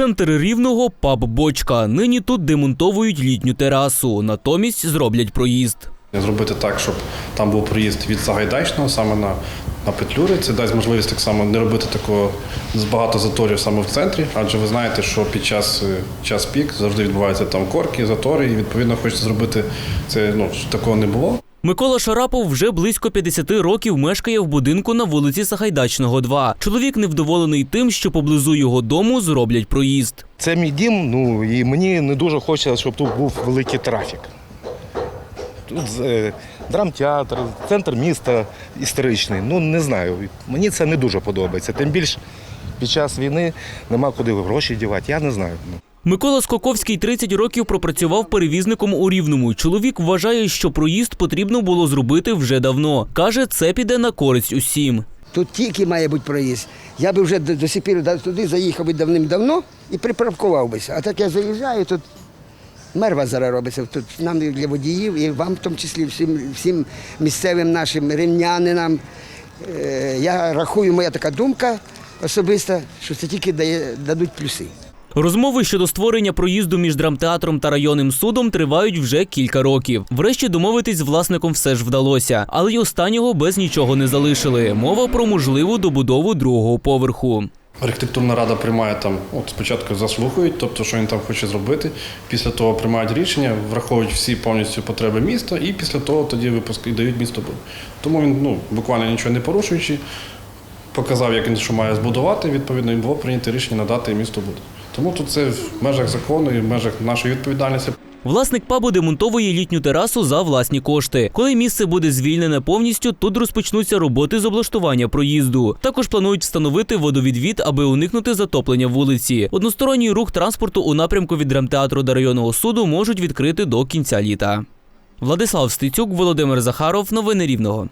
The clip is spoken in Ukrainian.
Центр рівного паб Бочка. Нині тут демонтовують літню терасу. Натомість зроблять проїзд. Зробити так, щоб там був проїзд від Сагайдачного саме на, на Петлюри. Це дасть можливість так само не робити такого з багато заторів саме в центрі, адже ви знаєте, що під час, е, час пік завжди відбуваються там корки, затори, і відповідно хочеться зробити це, ну, щоб такого не було. Микола Шарапов вже близько 50 років мешкає в будинку на вулиці Сагайдачного, 2. Чоловік невдоволений тим, що поблизу його дому зроблять проїзд. Це мій дім, ну і мені не дуже хочеться, щоб тут був великий трафік. Тут е, драмтеатр, центр міста історичний. Ну не знаю. Мені це не дуже подобається. Тим більше під час війни нема куди гроші дівати. Я не знаю. Микола Скоковський 30 років пропрацював перевізником у Рівному. Чоловік вважає, що проїзд потрібно було зробити вже давно. Каже, це піде на користь усім. Тут тільки має бути проїзд. Я би вже до, сих пір туди заїхав би давним-давно і припаркував бися. А так я заїжджаю, тут мерва зараз робиться. Тут нам для водіїв, і вам в тому числі всім, всім місцевим нашим рівнянинам. Е, я рахую, моя така думка особиста, що це тільки дає, дадуть плюси. Розмови щодо створення проїзду між драмтеатром та районним судом тривають вже кілька років. Врешті домовитись з власником все ж вдалося, але й останнього без нічого не залишили. Мова про можливу добудову другого поверху. Архітектурна рада приймає там, от спочатку заслухають, тобто, що він там хоче зробити. Після того приймають рішення, враховують всі повністю потреби міста, і після того тоді випуск дають місто. Тому він ну, буквально нічого не порушуючи, показав, як він що має збудувати. Відповідно, і було прийнято рішення надати місту буд. Тому тут це в межах закону і в межах нашої відповідальності. Власник пабу демонтовує літню терасу за власні кошти. Коли місце буде звільнене повністю, тут розпочнуться роботи з облаштування проїзду. Також планують встановити водовідвід, аби уникнути затоплення вулиці. Односторонній рух транспорту у напрямку від драмтеатру до районного суду можуть відкрити до кінця літа. Владислав Стецюк, Володимир Захаров. Новини Рівного.